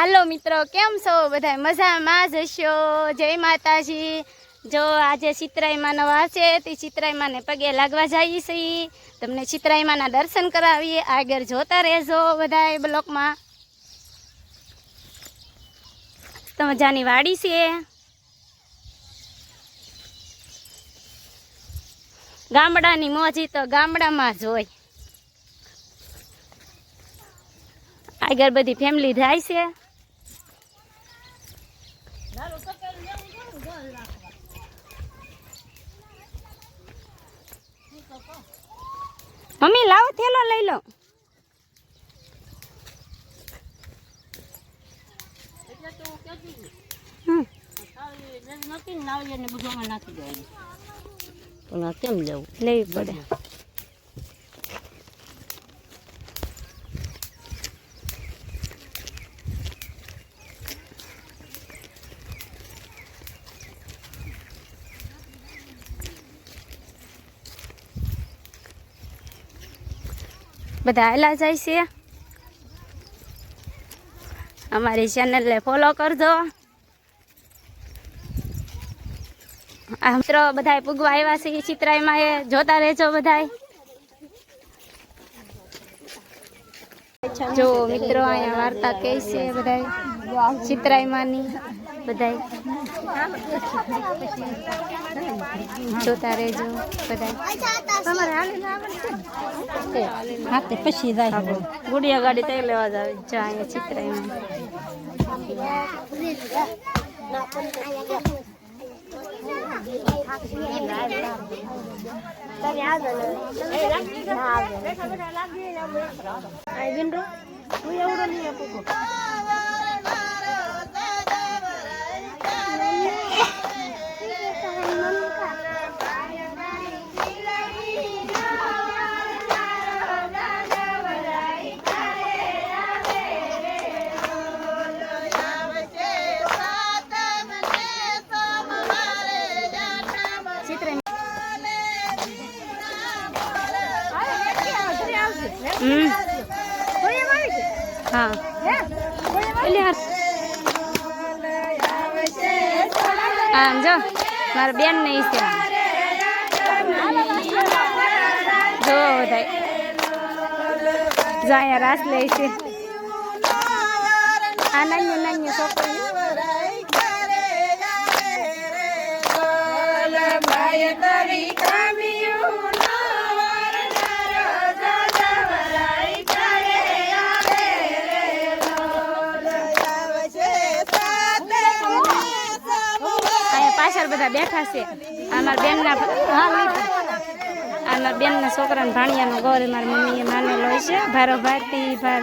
હાલો મિત્રો, કેમ છો? બધા મજામાં જ જય માતાજી. જો આજે ચિત્રાઈમાં નવા છે, તે ચિત્રાઈમાને પગે લાગવા જઈએ છીએ તમને ચિત્રાઈમાના દર્શન કરાવીએ, આગળ જોતા રહેજો બધા બ્લોકમાં. તો મજાની વાડી છે. ગામડાની મોજી તો ગામડામાં જ હોય. આગળ બધી ફેમિલી જાય છે. મમ્મી લાવો થેલો લઈ લો. કેમ લેવું? લેવી પડે. બધા આયલા જાય છે. અમારી ચેનલને ફોલો કરજો. આ મિત્રો બધાય પૂગવા આવ્યા છે ચિત્રાઈમાં એ જોતા રહેજો બધાય. જો મિત્રો અહીંયા વાર્તા કહે છે બધાય ચિત્રાઈમાંની બધાય? જોતા રહેજો બધાય. હાથે પછી જાય. ગુડિયા ગાડી તઈ લેવા જ આવે. જો અહીંયા ચિત્રાઈમાં હમ હા. એટલે આમ જો. મારા બેન નહીં છે. જો થાય જાય રાસ લે છે. આ નાની નાની છોકરી. અહીંયા બધા બેઠા છે. અમારા મારા બેનના અમારા બેનના છોકરાને ભાણિયાનો ગોર મારી મમ્મીએ માનેલો છે. ભારો ભારતી ભાર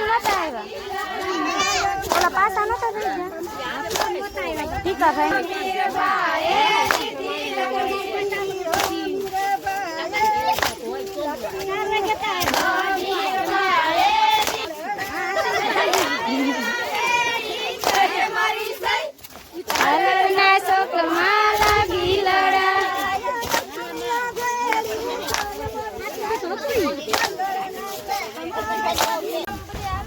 પાસામ નતા આવ્યા ઓલા પાસા નતા થઈ ગયા ઠીકા ભાઈ. છોકરા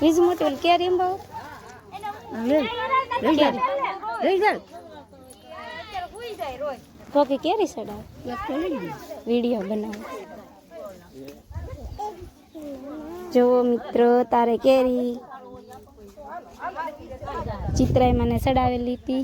બીજ મોટી ઓલી કેરી એમ ભાવ. કોકી કેરી સડાવ વીડિયો બનાવો. જો મિત્રો તારે કેરી ચિત્રાએ મને સડાવેલી હતી.